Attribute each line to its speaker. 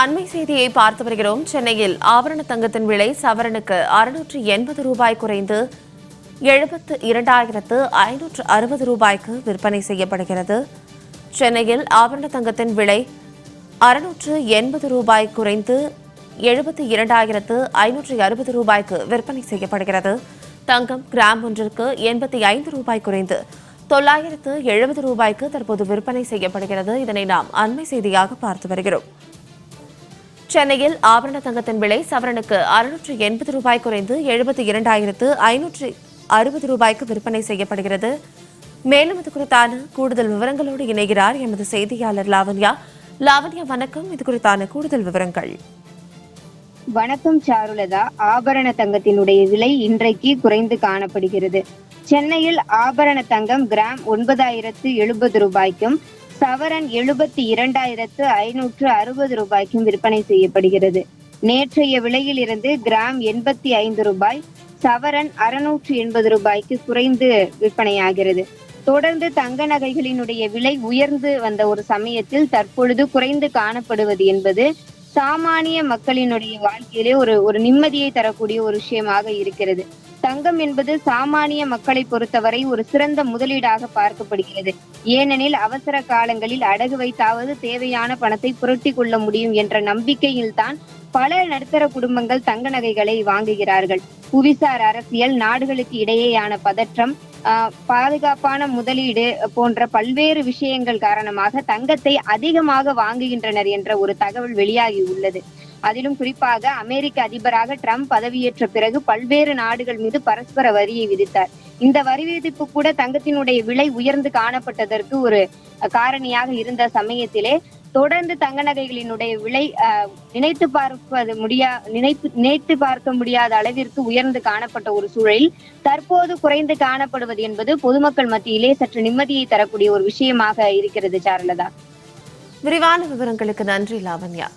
Speaker 1: அண்மை செய்தியை பார்த்து வருகிறோம். சென்னையில் ஆபரண தங்கத்தின் விலை சவரனுக்கு அறுநூற்று எண்பது ரூபாய் குறைந்து எழுபத்து இரண்டாயிரத்து ஐநூற்று அறுபது ரூபாய்க்கு விற்பனை செய்யப்படுகிறது. சென்னையில் ஆபரண தங்கத்தின் விலை அறுநூற்று எண்பது ரூபாய் குறைந்து எழுபத்து இரண்டாயிரத்து ஐநூற்று அறுபது ரூபாய்க்கு விற்பனை செய்யப்படுகிறது. தங்கம் கிராம் ஒன்றிற்கு எண்பத்தி ஐந்து ரூபாய் குறைந்து தொள்ளாயிரத்து எழுபது ரூபாய்க்கு தற்போது விற்பனை செய்யப்படுகிறது. இதனை நாம் அண்மை செய்தியாக பார்த்து வருகிறோம். சென்னையில் ஆபரண தங்கத்தின் விலை சவரனுக்கு அறுநூற்று எண்பது ரூபாய் குறைந்து எழுபத்தி இரண்டாயிரத்து ஐநூற்று அறுபது ரூபாய்க்கு விற்பனை செய்யப்படுகிறது. மேலும் இது குறித்தான கூடுதல் விவரங்களோடு இணைகிறார் எமது செய்தியாளர் லாவண்யா. லாவண்யா வணக்கம். இது குறித்தான கூடுதல் விவரங்கள்.
Speaker 2: வணக்கம் சாருலதா. ஆபரண தங்கத்தினுடைய விலை இன்றைக்கு குறைந்து காணப்படுகிறது. சென்னையில் ஆபரண தங்கம் கிராம் ஒன்பதாயிரத்து எழுபது ரூபாய்க்கும் சவரன் எழுபத்தி இரண்டாயிரத்து ஐநூற்று அறுபது ரூபாய்க்கும் விற்பனை செய்யப்படுகிறது. நேற்றைய விலையில் இருந்து கிராம் எண்பத்தி ஐந்து ரூபாய் சவரன் அறுநூற்று எண்பது ரூபாய்க்கு குறைந்து விற்பனையாகிறது. தொடர்ந்து தங்க நகைகளினுடைய விலை உயர்ந்து வந்த ஒரு சமயத்தில் தற்பொழுது குறைந்து காணப்படுவது என்பது சாமானிய மக்களினுடைய வாழ்க்கையிலே ஒரு ஒரு நிம்மதியை தரக்கூடிய ஒரு விஷயமாக இருக்கிறது. தங்கம் என்பது சாமானிய மக்களை பொறுத்தவரை ஒரு சிறந்த முதலீடாக பார்க்கப்படுகிறது. ஏனெனில் அவசர காலங்களில் அடகு வைத்தாவது தேவையான பணத்தை புரட்டி கொள்ள முடியும் என்ற நம்பிக்கையில்தான் பல நடுத்தர குடும்பங்கள் தங்க நகைகளை வாங்குகிறார்கள். புவிசார் அரசியல் நாடுகளுக்கு இடையேயான பதற்றம் ஆஹ், பாதுகாப்பான முதலீடு போன்ற பல்வேறு விஷயங்கள் காரணமாக தங்கத்தை அதிகமாக வாங்குகின்றனர் என்ற ஒரு தகவல் வெளியாகி உள்ளது. அதிலும் குறிப்பாக அமெரிக்க அதிபராக ட்ரம்ப் பதவியேற்ற பிறகு பல்வேறு நாடுகள் மீது பரஸ்பர வரியை விதித்தார். இந்த வரி விதிப்பு கூட தங்கத்தினுடைய விலை உயர்ந்து காணப்பட்டதற்கு ஒரு காரணியாக இருந்த சமயத்திலே தொடர்ந்து தங்க நகைகளினுடைய விலை நினைத்து பார்ப்பது முடியா நினைத்து நினைத்து பார்க்க முடியாத அளவிற்கு உயர்ந்து காணப்பட்ட ஒரு சூழலில் தற்போது குறைந்து காணப்படுவது என்பது பொதுமக்கள் மத்தியிலே சற்று நிம்மதியை தரக்கூடிய ஒரு விஷயமாக இருக்கிறது சாரலதா.
Speaker 1: விரிவான விவரங்களுக்கு நன்றி லாவண்யா.